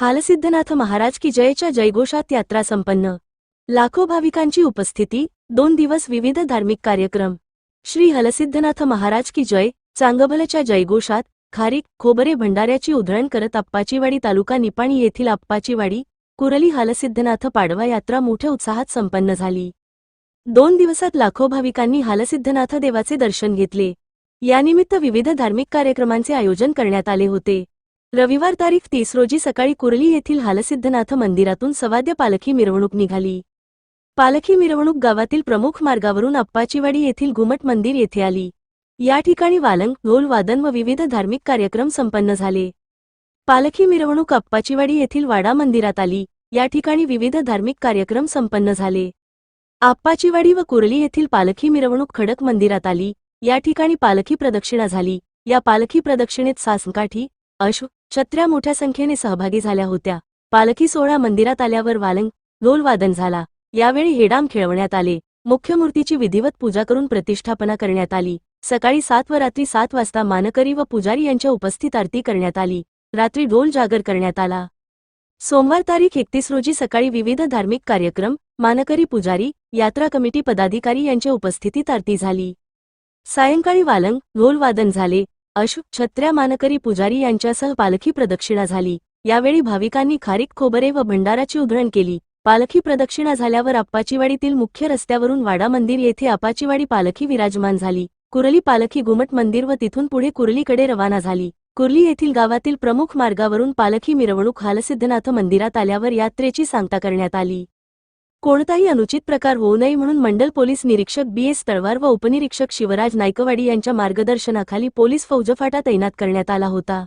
हालसिद्धनाथ महाराज की जयच्या जयघोषात यात्रा संपन्न. लाखो भाविकांची उपस्थिती दोन दिवस विविध धार्मिक कार्यक्रम. श्री हलसिद्धनाथ महाराज की जय चांगभलच्या जयघोषात खारीक खोबरे भंडाऱ्याची उधळण करत अप्पाचीवाडी तालुका निपाणी येथील अप्पाचीवाडी कुरली हालसिद्धनाथ पाडवा यात्रा मोठ्या उत्साहात संपन्न झाली. दोन दिवसात लाखो भाविकांनी हालसिद्धनाथ देवाचे दर्शन घेतले. यानिमित्त विविध धार्मिक कार्यक्रमांचे आयोजन करण्यात आले होते. रविवार तारीख तीस रोजी सकाळी कुर्ली येथील हालसिद्धनाथ मंदिरातून सवाद्य पालखी मिरवणूक निघाली. पालखी मिरवणूक गावातील प्रमुख मार्गावरून अप्पाचीवाडी येथील घुमट मंदिर येथे आली. या ठिकाणी वालंग ढोलवादन व विविध धार्मिक कार्यक्रम संपन्न झाले. पालखी मिरवणूक अप्पाचीवाडी येथील वाडा मंदिरात आली. या ठिकाणी विविध धार्मिक कार्यक्रम संपन्न झाले. आप्पाचीवाडी व कुर्ली येथील पालखी मिरवणूक खडक मंदिरात आली. या ठिकाणी पालखी प्रदक्षिणा झाली. या पालखी प्रदक्षिणेत सासंकाठी अश्व छत्र्या मोठ्या संख्येने सहभागी झाल्या होत्या. पालखी सोहळा मंदिरात आल्यावर वालंग लोलवादन झाला. यावेळी हेडाम खेळवण्यात आले. मुख्य मूर्तीची विधिवत पूजा करून प्रतिष्ठापना करण्यात आली. सकाळी सात व रात्री सात वाजता मानकरी व पुजारी यांच्या उपस्थित आरती करण्यात आली. रात्री ढोल जागर करण्यात आला. सोमवार तारीख एकतीस रोजी सकाळी विविध धार्मिक कार्यक्रम मानकरी पुजारी यात्रा कमिटी पदाधिकारी यांच्या उपस्थितीत आरती झाली. सायंकाळी वालंग ढोलवादन झाले. अशुभ छत्र्या मानकरी पुजारी यांच्यासह पालखी प्रदक्षिणा झाली. यावेळी भाविकांनी खारीक खोबरे व भंडाराची उधळण केली. पालखी प्रदक्षिणा झाल्यावर अप्पाचीवाडीतील मुख्य रस्त्यावरून वाडा मंदिर येथे अपाचीवाडी पालखी विराजमान झाली. कुरली पालखी घुमट मंदिर व तिथून पुढे कुरलीकडे रवाना झाली. कुर्ली येथील गावातील प्रमुख मार्गावरून पालखी मिरवणूक हालसिद्धनाथ मंदिरात आल्यावर यात्रेची सांगता करण्यात आली. कोणताही अनुचित प्रकार होऊ नये म्हणून मंडल पोलीस निरीक्षक बी एस तळवार व उपनिरीक्षक शिवराज नायकवाडी यांच्या मार्गदर्शनाखाली पोलीस फौजफाटा तैनात करण्यात आला होता.